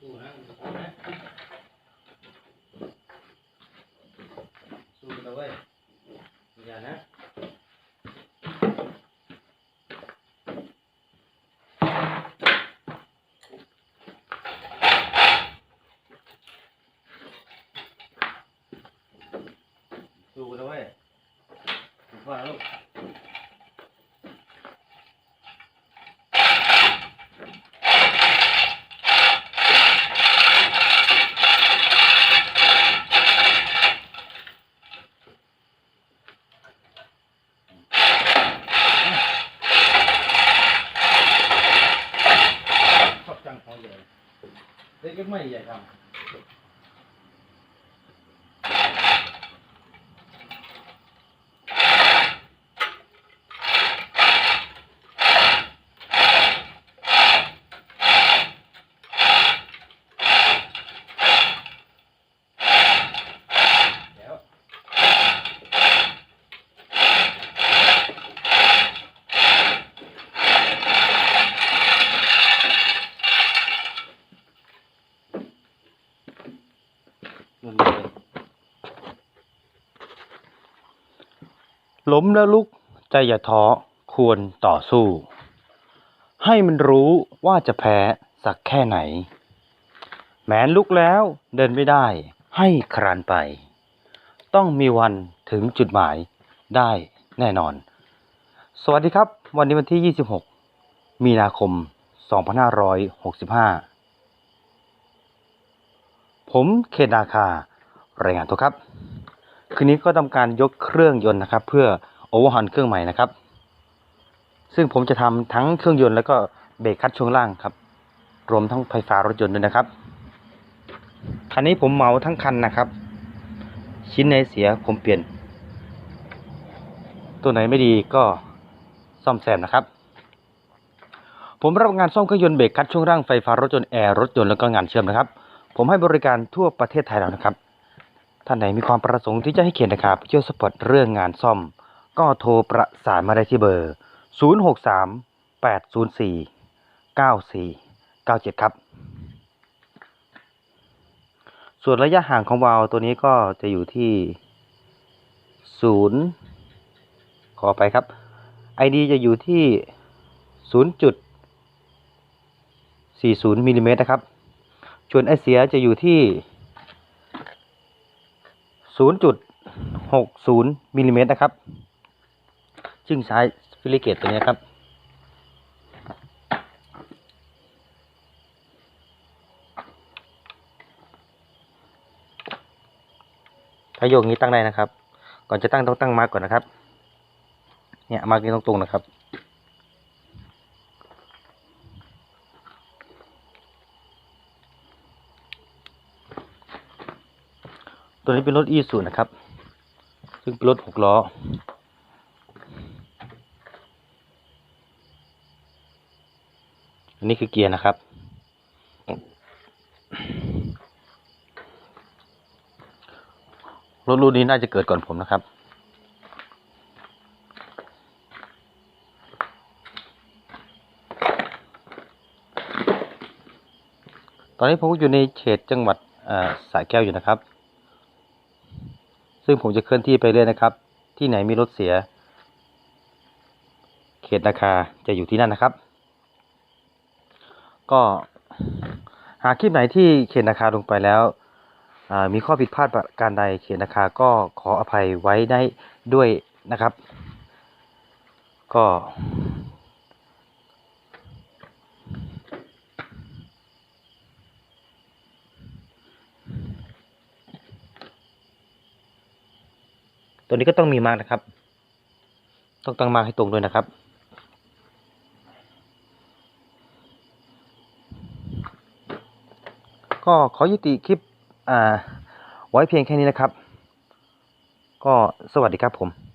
สู้นะสู้นะสู้กันเว้ยอย่านะสู้กันเว้ยถูกว่าลูก ชอบจังของใหญ่ เล็กก็ไม่ใหญ่ทำ เดี๋ยวันเลยล้มแล้วลุกใจอย่าท้อควรต่อสู้ ให้มันรู้ว่าจะแพ้สักแค่ไหน แม้นลุกแล้วเดินไม่ได้ให้ครานไป ต้องมีวันถึงจุดหมายได้แน่นอน สวัสดีครับ วันนี้วันที่ 26 มีนาคม 2565 ผมเคนนาคารายงานตัวครับ คืนนี้ก็ทำการยกเครื่องยนต์นะครับ เพื่อโอเวอร์ฮอนเครื่องใหม่นะครับ ซึ่งผมจะทำทั้งเครื่องยนต์แล้วก็เบรกคัดช่วงล่างครับ รวมทั้งไฟฟ้ารถยนต์ด้วยนะครับคันนี้ผมเหมาทั้งคันนะครับ ชิ้นไหนเสียผมเปลี่ยน ตัวไหนไม่ดีก็ซ่อมแซมนะครับ ผมรับงานซ่อมเครื่องยนต์เบรกคัดช่วงล่างไฟฟ้ารถยนต์แอร์รถยนต์แล้วก็งานเชื่อมนะครับ ผมให้บริการทั่วประเทศไทยแล้วนะครับ ท่านไหนมีความประสงค์ที่จะให้เขียนนะครับเกี่ยวสปอร์ตเรื่องงานซ่อม ก็โทรประสานมาได้ที่เบอร์ 063 804 9497 ครับ ส่วนระยะห่างของวาล์วตัวนี้ก็จะอยู่ที่0ขอไปครับ ID จะอยู่ที่ 0.40มิลลิเมตรนะครับ ส่วนไอเสียจะอยู่ที่ 0.60มิลลิเมตรนะครับ ซึ่งใช้ฟิลิเกตตัวนี้ครับถ้าโยกนี้ตั้งได้นะครับ ก่อนจะตั้งต้องตั้งมาร์กก่อนนะครับ เนี่ยมาร์กนี้ตรงๆนะครับ ตัวนี้เป็นรถอีสูนะครับ ซึ่งเป็นรถหกล้อ อันนี้คือเกียร์นะครับ รถรุ่นนี้น่าจะเกิดก่อนผมนะครับตอนนี้ผมก็อยู่ในเขตจังหวัดอ่าสระแก้วอยู่นะครับ ซึ่งผมจะเคลื่อนที่ไปเรื่อยนะครับ ที่ไหนมีรถเสีย เขตนาคาจะอยู่ที่นั่นนะครับ ก็หากคลิปไหนที่เขตนาคาลงไปแล้วมีข้อผิดพลาดประการใดเขตนาคาก็ขออภัยไว้ได้ด้วยนะครับ ก็ ตัวนี้ก็ต้องมีมาร์กนะครับ ต้องตั้งมาร์กให้ตรงด้วยนะครับ ก็ขอยุติคลิปอ่าไว้เพียงแค่นี้นะครับ ก็สวัสดีครับผม